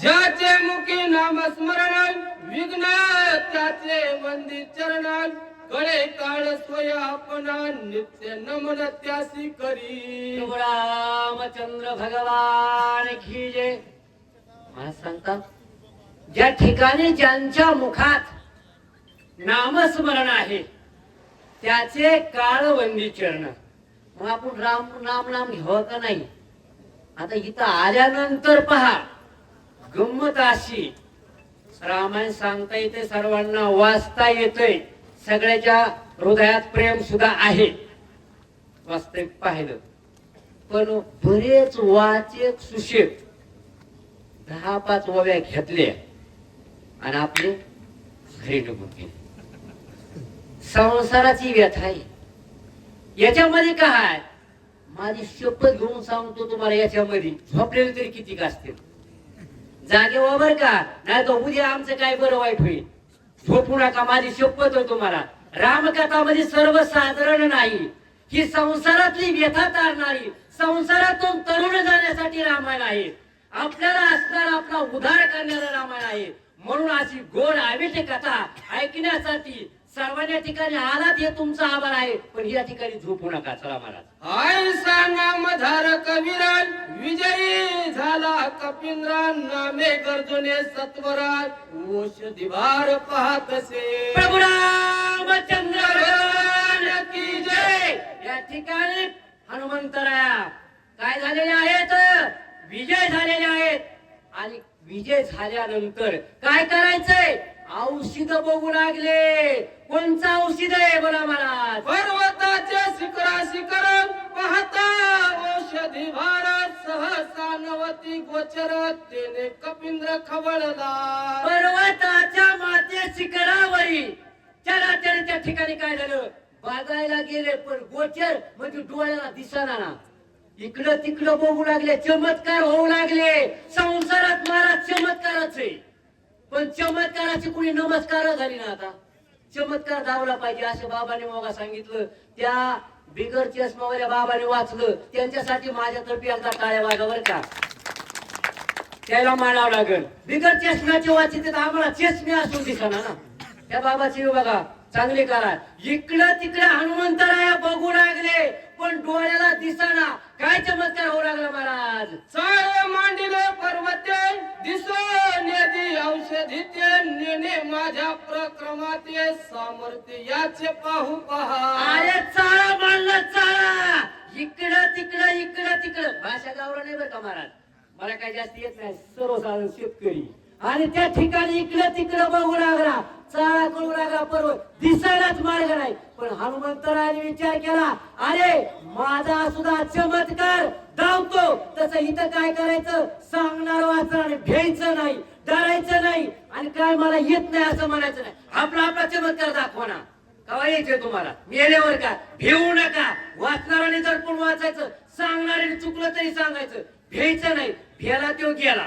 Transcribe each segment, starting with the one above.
ज्याचे मुखी नामस्मरण विघ्न त्याचे मंदिर चरणान कळे काळ स्वय आपणा नित्य नमन त्यासी करी. रामचंद्र भगवान की जय. मला सांगता ज्या ठिकाणी ज्यांच्या मुखात नामस्मरण आहे त्याचे काळवंदी चरण. मग आपण राम नाम नाम घ्यावं का नाही. आता इथं आल्यानंतर पहा गंमत अशी. रामायण सांगता येते सर्वांना वाचता येतंय. सगळ्याच्या हृदयात प्रेम सुद्धा आहे. वास्तविक पाहिलं. पण बरेच वाचक सुशेत दहा पाच ओव्या घेतल्या आणि आपले घरी निघून गेले. संसाराची व्यथा आहे. याच्यामध्ये काय माझी शपथ घेऊन सांगतो तुम्हाला याच्यामध्ये. झोपलेले तरी किती असतील? जागे बर का. नाही तर उद्या आमचं काय बरं वाईट होईल? झोपू नका माझी शपथ आहे तुम्हाला. रामकथामध्ये सर्वसाधारण नाही. ही संसारातली व्यथा तारणारी संसारातून तरुण जाण्यासाठी रामायण आहे. आपल्याला असणार आपला उद्धार करणारा रामायण आहे. म्हणून अशी गोड आविष्य कथा ऐकण्यासाठी सर्वांच्या ठिकाणी आलात हे तुमचा आभार आहे. पण या ठिकाणी झोपू नका चला महाराज. विजयी झाला कपिंद्रान नामे गर्जुने सत्वरात औषधी भार पाहतसे. प्रभू रामचंद्र भगवान की जय. या ठिकाणी हनुमंतराया काय झालेले आहेत? विजय झालेले आहेत. आणि विजय झाल्यानंतर काय करायचंय? औषध बघू लागले. कोणचं औषध आहे बोला महाराज? पर्वताच्या शिखरा शिखर पाहता. औषधी भारत सहसा नवती गोचर तेने कपिंद्र खवळला पर्वताच्या माते शिखरावरी. चराचरच्या ठिकाणी काय झालं? बागायला गेले पण गोचर म्हणजे डोळ्याला दिसणार ना इकडं तिकडं बघू लागले चमत्कार होऊ लागले. संसारात महाराज चमत्काराचे. पण चमत्काराची कुणी नमस्कार झाली ना आता? चमत्कार धावला पाहिजे असं बाबाने मोगा सांगितलं. त्या बिगर चष्मावाल्या बाबाने वाचलं त्यांच्यासाठी माझ्यातर्फे एकदा टाळ्या वागा बरं का? त्याला मानावं लागेल. बिगर चष्म्याचे वाचित आम्हाला चष्मे असून दिसणार ना. त्या बाबाची बघा चांगली करा इकडं तिकडं हनुमंतराया बघू लागले पण डोळ्याला दिसना. काय चमत्कार होऊ लागला महाराज? चाळ मांडिले पर्वते दिसो नेदी औषधी ते नेने माझ्या प्रक्रमाते सामर्थ्य याचे पाहू पहा. अरे चाळा मांडला चाळा. इकडं तिकडं इकडं तिकडं. भाषा गावला नाही बरं का महाराज? मला काही जास्त येत नाही. सर्वसाधारण शेतकरी. आणि त्या ठिकाणी इकडं तिकडं बघू लागला. चाळा करू लागला पर्वत. दिसायलाच मार्ग नाही. पण हनुमंतराने विचार केला अरे माझा सुद्धा चमत्कार धावतो तसं इथं काय करायचं? सांगणार वाचणार घ्यायचं नाही. डरायचं नाही. आणि काय मला येत नाही असं म्हणायचं नाही. आपला आपला चमत्कार दाखवणार कवा यायचंय तुम्हाला? मेल्यावर का? भिवू नका. वाचणाराने जर कोण वाचायचं सांगणाऱ्याने चुकलं तरी सांगायचं. भ्यायचं नाही. भेला तो गेला.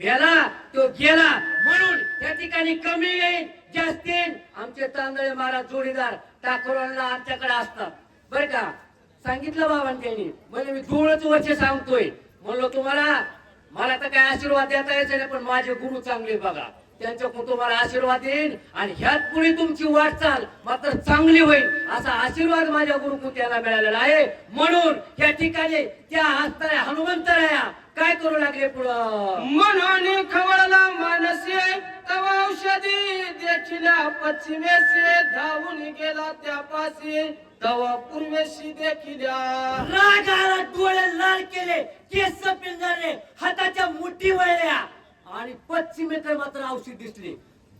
भेला तो गेला. म्हणून त्या ठिकाणी कमी येईल जास्त येईल. आमचे तांदळे महाराज जोडीदार टाकोरांना आमच्याकडे असतात. बर का? सांगितलं बाबांनी. त्यांनी म्हणजे मी दोनच वर्ष सांगतोय. म्हणलो तुम्हाला मला तर काय आशीर्वाद देता यायचं नाही पण माझे गुरु चांगले बघा. त्यांच्याकडून तुम्हाला आशीर्वाद येईल आणि ह्यात पुढे तुमची वाटचाल मात्र चांगली होईल. असा आशीर्वाद माझ्या गुरुकुत्याला मिळालेला आहे. म्हणून या ठिकाणी त्या हस्ताया हनुमंतराया काय करू लागले पुढं? म्हणून खवळला मानसे तव औषधी पश्चिमेसे धावून गेला त्यापाशी तव पूर्वेशी देखील. रागाला डोळे लाल केले केस पिंजारले हाताच्या मुठी वळल्या. आणि पश्चिमेकडे मात्र औषध दिसले.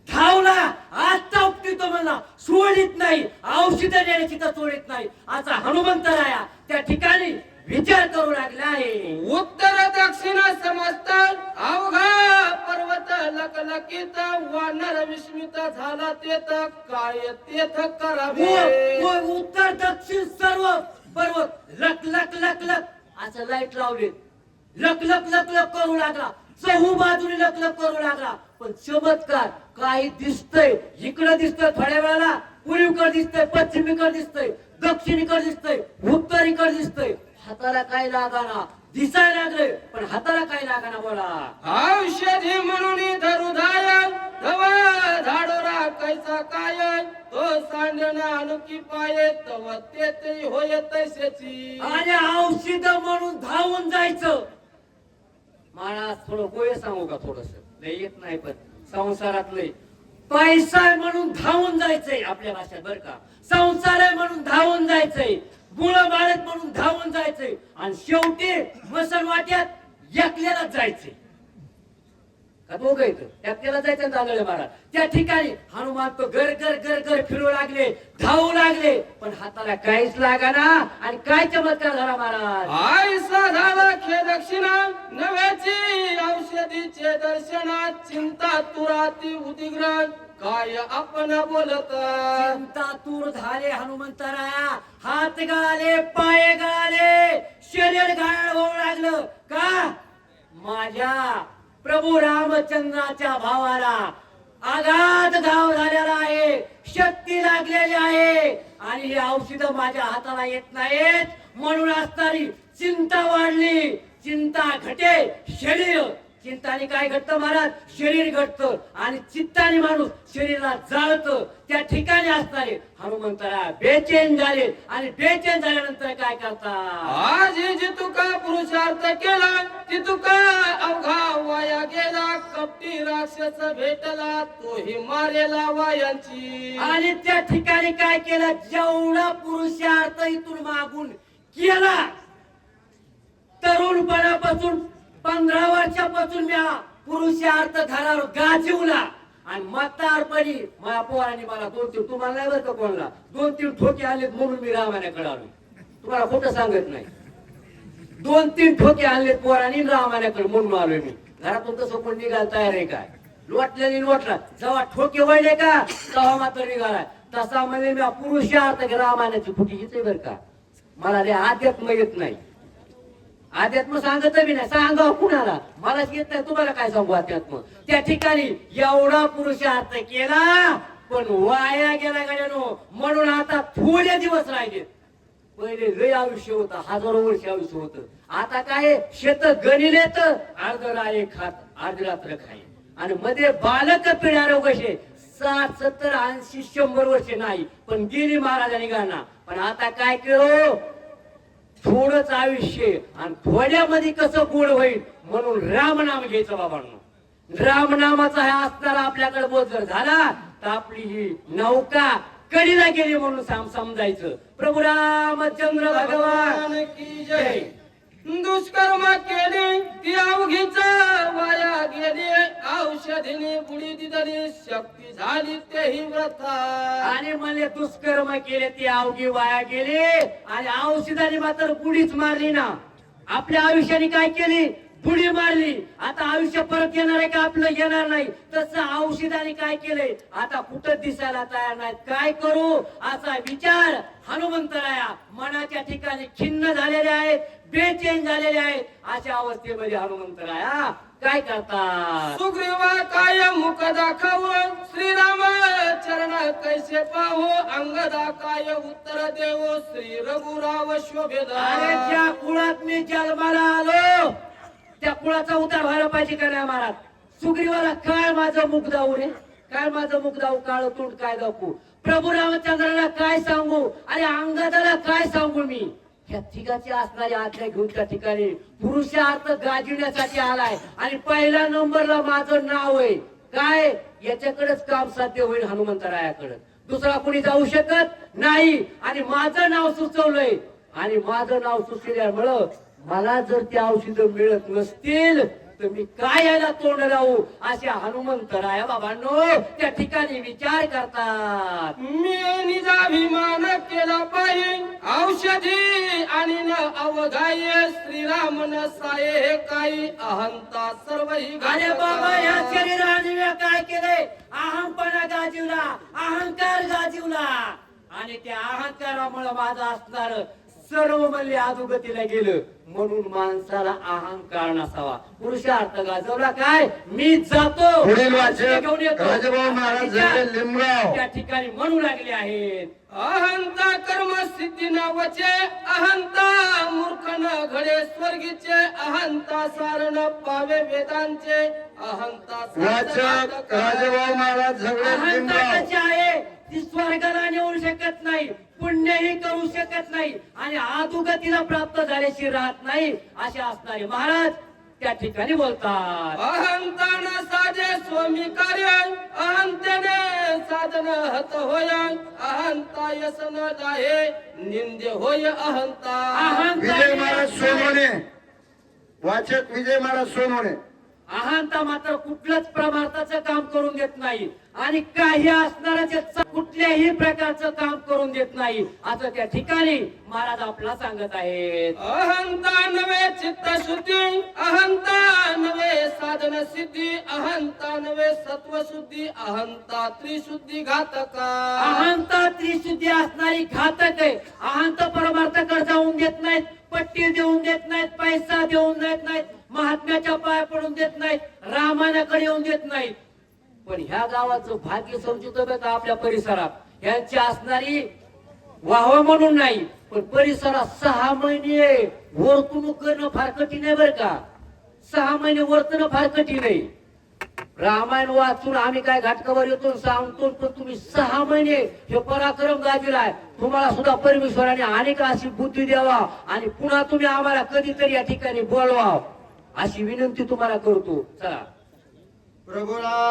धावला आता उपटितो मला सोडित नाही औषध देण्याची तर सोडित नाही. असा हनुमंत राया त्या ठिकाणी विचार करू लागला आहे उत्तर दक्षिण समस्त अवघा पर्वत लकलकीत वानर विस्मित झाला तेथ काय तेथ करावे? व- व उत्तर दक्षिण सर्व पर्वत लक लक लक लक. असं लाइट लावले. लक लक लक लक करू लागला. चहू बाजूने लक लक करू लागला. पण चमत्कार काही दिसतंय. इकडं दिसतंय थोड्या वेळाला पूर्वीकडे दिसतंय पश्चिमेकडे दिसतंय दक्षिणेकडे दिसतंय उत्तरेकडे दिसतंय. हाताला काय लागाना दिसायला लागले पण हाताला काय लागाना बोला? औषधी म्हणून धरू धाय धवा झाडोरा कैसा काय तो सांडणं अनुकी पाय तव ते होय तैसेची. आणि औषध म्हणून धावून जायचं. मला थोडं गोय सांगू का थोडस? लय येत नाही पण संसारात लय. पैसा म्हणून धावून जायचंय आपल्या भाषेत बर का? संसार आहे म्हणून धावून जायचंय. मुलं बाळत म्हणून धावून जायचंय. आणि शेवटी मसल वाट्यात एकल्यालाच जायचंय. का दोघं येतं एकट्याला जायचं तांदळे महाराज त्या ठिकाणी हनुमान तो घर घर घर घर फिरू लागले धावू लागले पण हाताला काहीच लागाना आणि काय चमत्कार झाला महाराज? आयसा झाला खे दक्षिणा नव्याची औषधीचे दर्शनात चिंता तुराती उदिग्रह काय आपण बोलत चिंता तूर झाले हनुमंतराया हात गळाले पाय गळाले शरीर घाण होऊ लागलं. का? माझ्या प्रभू रामचंद्राच्या भावाला आघात घाव झालेला आहे शक्ती लागलेली आहे आणि हे औषध माझ्या हाताला येत नाहीत. म्हणून असणारी चिंता वाढली. चिंता घटे शरीर. चिंताने काय घडतं महाराज? शरीर घडतं आणि चित्ताने माणूस शरीराला जाळत. त्या ठिकाणी असणारे हनुमंतरा बेचैन झाले आणि बेचैन झाल्यानंतर काय करतात? आज जी तुका पुरुषार्थ केला ती तुका कपटी राक्षस भेटला तोही मारेला वायांची. आणि त्या ठिकाणी काय केलं? जेवढा पुरुषार्थ इथून मागून केला तरुणपणापासून पंधरा वर्षापासून मी पुरुषार्थ घरावर गाजीवला. आणि म्हातारपणी माझ्या पोराने मला दोन तीन तुम्हाला नाही बरं का कोणाला? दोन तीन ठोके आले म्हणून मी रामाण्याकडे आलो तुम्हाला खोटं सांगत नाही. दोन तीन ठोके आणले पोरांनी रामाण्याकडे म्हणून आलोय मी. घरातून तसं कोण निघायला तयार आहे काय? लोटल्याने लोटला. जेव्हा ठोके वळले का तेव्हा मात्र निघाला. तसा म्हणजे मी पुरुषार्थ अर्थ रामायणाची फुटी घेते बरं का. मला ते आध्यात्म येत नाही. अध्यात्म सांगत बी नाही. सांगा कुणाला? मलाच येत नाही. तुम्हाला काय सांगू अध्यात्म त्या ठिकाणी एवढा पुरुषार्थ केला पण वाया गेला गाड्यानो म्हणून आता थोडे दिवस राहिले. पहिले लय आयुष्य होतं हजारो वर्ष आयुष्य होतं. आता काय शेत गणिलेत अर्ध राये खात अर्ध रात्र खाई. आणि मध्ये बालक पिढ्या कसे साठ सत्तर ऐंशी शंभर वर्ष नाही. पण गेली महाराजांनी गाणं पण आता काय केलं? थोडंच आयुष्य आणि थोड्यामध्ये कसं गोड होईल म्हणून रामनाम घ्यायचं बाबांनो. रामनामाचा हा असणारा आपल्याकडे बोध जर झाला तर आपली ही नौका कडीला गेली म्हणून साम समजायचं. प्रभू रामचंद्र भगवान की जय. दुष्कर्म केले ती अवघीच वाया गेली. औषधीने बुडी दिदली शक्ती झाली तेही व्रथा आणि मला दुष्कर्म केले ती अवघी वाया गेले. आणि औषधाने मात्र बुडीच मारली ना. आपल्या आयुष्याने काय केली? बुडी मारली. आता आयुष्य परत येणार आहे का? आपलं येणार नाही. तसं औषधाने काय केलंय? आता कुठं दिसायला तयार नाहीत? काय करू? असा विचार हनुमंतराया मनाच्या ठिकाणी खिन्न झालेले आहेत बेचैन झालेले आहेत. अशा अवस्थेमध्ये हनुमंतराया काय करतात? सुग्रीवा काय मुख दाखव श्रीराम चरण कैसे पाहो अंगदा काय उत्तर देव श्री रघुराव शोभेदा. ज्या कुळात मी जन्माला आलो त्या कुळाचा उतार व्हायला पाहिजे का नाही महाराज? सुग्रीवाला काय माझं मुख दाऊ रे. काय माझं मुख दाऊ काळ तोंड काय दाखवू? प्रभू रामचंद्राला काय सांगू? अरे अंगदाला काय सांगू मी? ह्या तिघाची असणारी आज्ञा घेऊन त्या ठिकाणी पुरुषार्थ गाजविण्यासाठी आलाय. आणि पहिल्या नंबरला माझं नाव आहे. काय? याच्याकडेच काम साध्य होईल हनुमंतरायाकडे. दुसरा कोणी जाऊ शकत नाही. आणि माझं नाव सुचवलंय. आणि माझं नाव सुचवल्यामुळं मला जर ते औषध मिळत नसतील तर मी काय यायला तोंड लावू? अशा हनुमंतराया बाबांनो त्या ठिकाणी विचार करतात. मी निजाभिमान केला पाहिजे. औषधी आणि न अवघाय श्रीराम न साये हे काही अहंता सर्व ही अरे बाबा या शरीराने मी काय केलंय? अहंपणा गाजीवला अहंकार गाजीवला. आणि त्या अहंकारामुळे माझं असणार सर्व मल्ले अधोगतीला गेलं. म्हणून माणसाला अहंकार नसावा. पुरुषार्थ गाजवला काय? मी जातो. पुढील वाचक घेऊन येतो. राजाभाऊ महाराज त्या- ठिकाणी म्हणू लागले आहेत. अहंता कर्म सिद्धी नावाचे अहंता मूर्ख न घडे स्वर्गीचे अहंता सारण पावे वेदांचे. अहंता वाचक राजभाऊ महाराज झगडे अहंता कशी आहे? ती स्वर्गाला नेऊ शकत नाही पुण्यही करू शकत नाही आणि आदुगतीला प्राप्त झाल्याशी राहत नाही असे असणारे महाराज त्या ठिकाणी बोलतात. अहंतान साजे स्वामी कार्य अहंतेने साधन हत होय अहंता यसन जाहे निंदे होय अहंता. विजय महाराज अहंता सोनवणे. वाचक विजय महाराज सोनवणे. अहंता मात्र कुठलंच प्रमार्थाचं काम करून देत नाही. आणि काही असणाऱ्याचे च- कुठल्याही प्रकारचं काम करून देत नाही. असं त्या ठिकाणी महाराज आपला सांगत आहेत. अहंता नवे चित्त शुद्धी अहंता नवे साधन सिद्धी अहंता नवे सत्व शुद्धी अहंता त्रिशुद्धी घातका. अहंता त्रिशुद्धी असणारी घातक आहे. अहंत परमार्थाकडे जाऊन देत नाहीत पट्टी देऊन देत नाहीत पैसा देऊन देत नाहीत महात्म्याच्या पाया पडून देत नाहीत रामायणाकडे येऊन देत नाहीत. पण ह्या गावाचं भाग्य समजूत का आपल्या परिसरात यांची असणारी वाहवा म्हणून नाही पण परिसरात सहा महिने वर्तणूक करणं फार कठीण आहे बरं का. सहा महिने वर्तणं फार कठीण आहे. रामायण वाचून आम्ही काय घाटकावर येतो सांगतो पण तुम्ही सहा महिने हे पराक्रम गाजविलाय तुम्हाला सुद्धा परमेश्वराने अनेक अशी बुद्धी द्यावा आणि पुन्हा तुम्ही आम्हाला कधीतरी या ठिकाणी बोलवा. अशी विनंती तुम्हाला करतो. चला. प्रभुराम!